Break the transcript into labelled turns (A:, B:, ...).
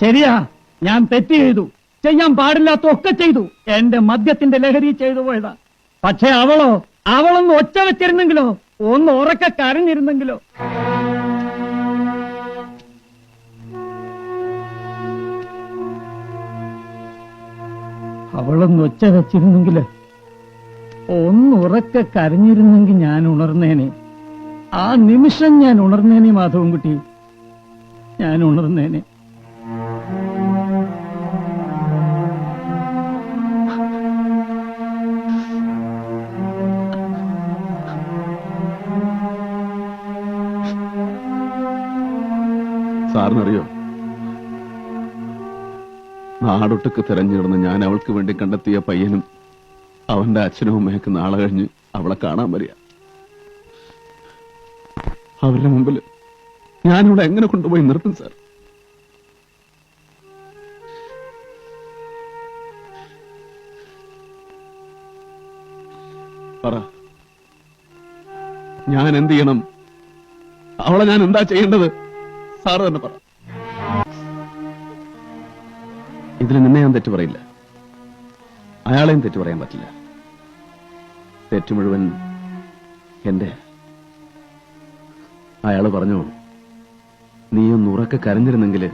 A: ശരിയാ ഞാൻ തെറ്റ് ചെയ്തു. ചെയ്യാൻ പാടില്ലാത്ത ഒക്കെ ചെയ്തു. എന്റെ മദ്യത്തിന്റെ ലഹരി ചെയ്തു പോയതാ. പക്ഷെ അവളോ അവളൊന്ന് ഒച്ച വെച്ചിരുന്നെങ്കിലോ ഒന്ന് ഉറക്കെ കരഞ്ഞിരുന്നെങ്കിലോ. അവളൊന്ന് ഒച്ച വെച്ചിരുന്നെങ്കിൽ ഒന്ന് ഉറക്ക കരഞ്ഞിരുന്നെങ്കിൽ ഞാൻ ഉണർന്നേനെ. ആ നിമിഷം ഞാൻ ഉണർന്നേനെ മാധവൻകുട്ടി. ഞാൻ ഉണർന്നേനെ.
B: സാറിനറിയോ നാടൊട്ടുക്ക് തിരഞ്ഞിടുന്ന ഞാൻ അവൾക്ക് വേണ്ടി കണ്ടെത്തിയ പയ്യനും അവന്റെ അച്ഛനും അമ്മയൊക്കെ നാളെ കഴിഞ്ഞ് അവളെ കാണാൻ വരിക. അവരുടെ മുമ്പിൽ ഞാനിവിടെ എങ്ങനെ കൊണ്ടുപോയി നിർത്തും സാർ? പറ. ഞാൻ എന്ത് ചെയ്യണം? അവളെ ഞാൻ എന്താ ചെയ്യേണ്ടത്? സാറ് തന്നെ പറ. ഇതിൽ നിന്നെ ഞാൻ തെറ്റു പറയില്ല. അയാളെയും തെറ്റു പറയാൻ പറ്റില്ല. തെറ്റു മുഴുവൻ എന്റെ. അയാൾ പറഞ്ഞു നീ ഒന്ന് ഉറക്കെ കരഞ്ഞിരുന്നെങ്കിൽ